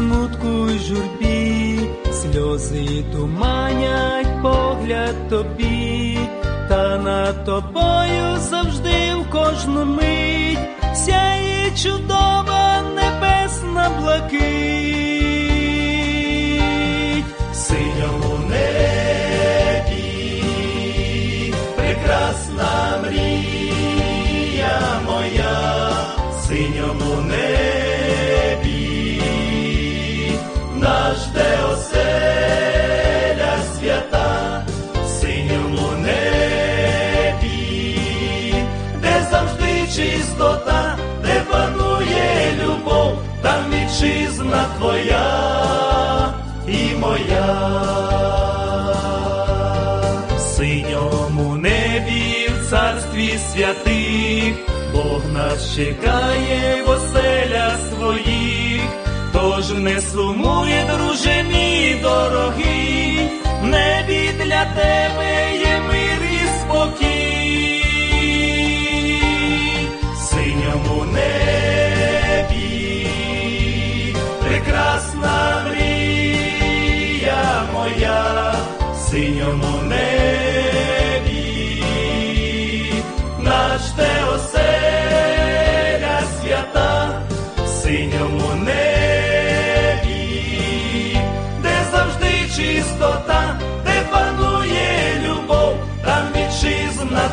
смутку й журбі, сльози туманять погляд тобі, та над тобою завжди в кожну мить сяє чудова небесна блакить. Синьому небі прекрасна мрія моя, синьому небі де оселя свята, синьому небі, де завжди чистота, де панує любов, там вітчизна твоя і моя. Синьому небі в царстві святих, Бог нас чекає в оселях своїх, тож не сумуй, друже мій дорогий, в небі для тебе є мир і спокій. Синьому небі прекрасна мрія моя, синьому небі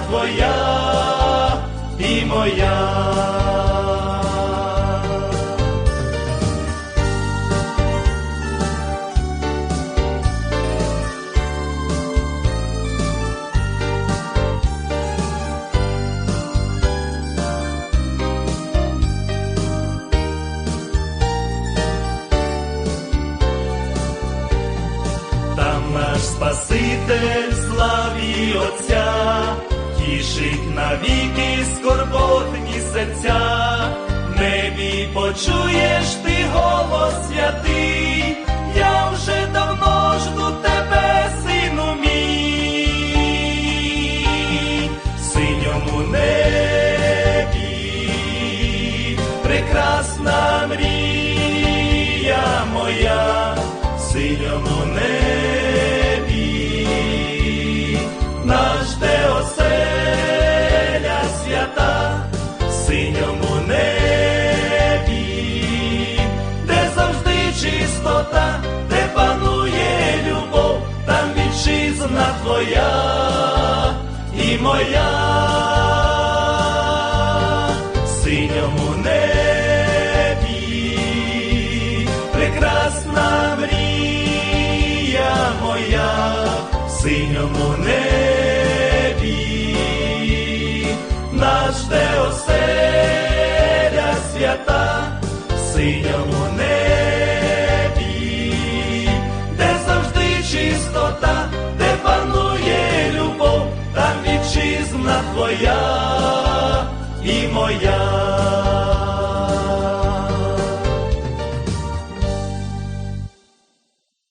твоя і моя. Там наш Спаситель славі Отця, тішить навіки скорботні серця, в небі почуєш ти голос святий, твоя і моя. Синьому небі, прекрасна мрія моя, синьому небі, твоя і моя.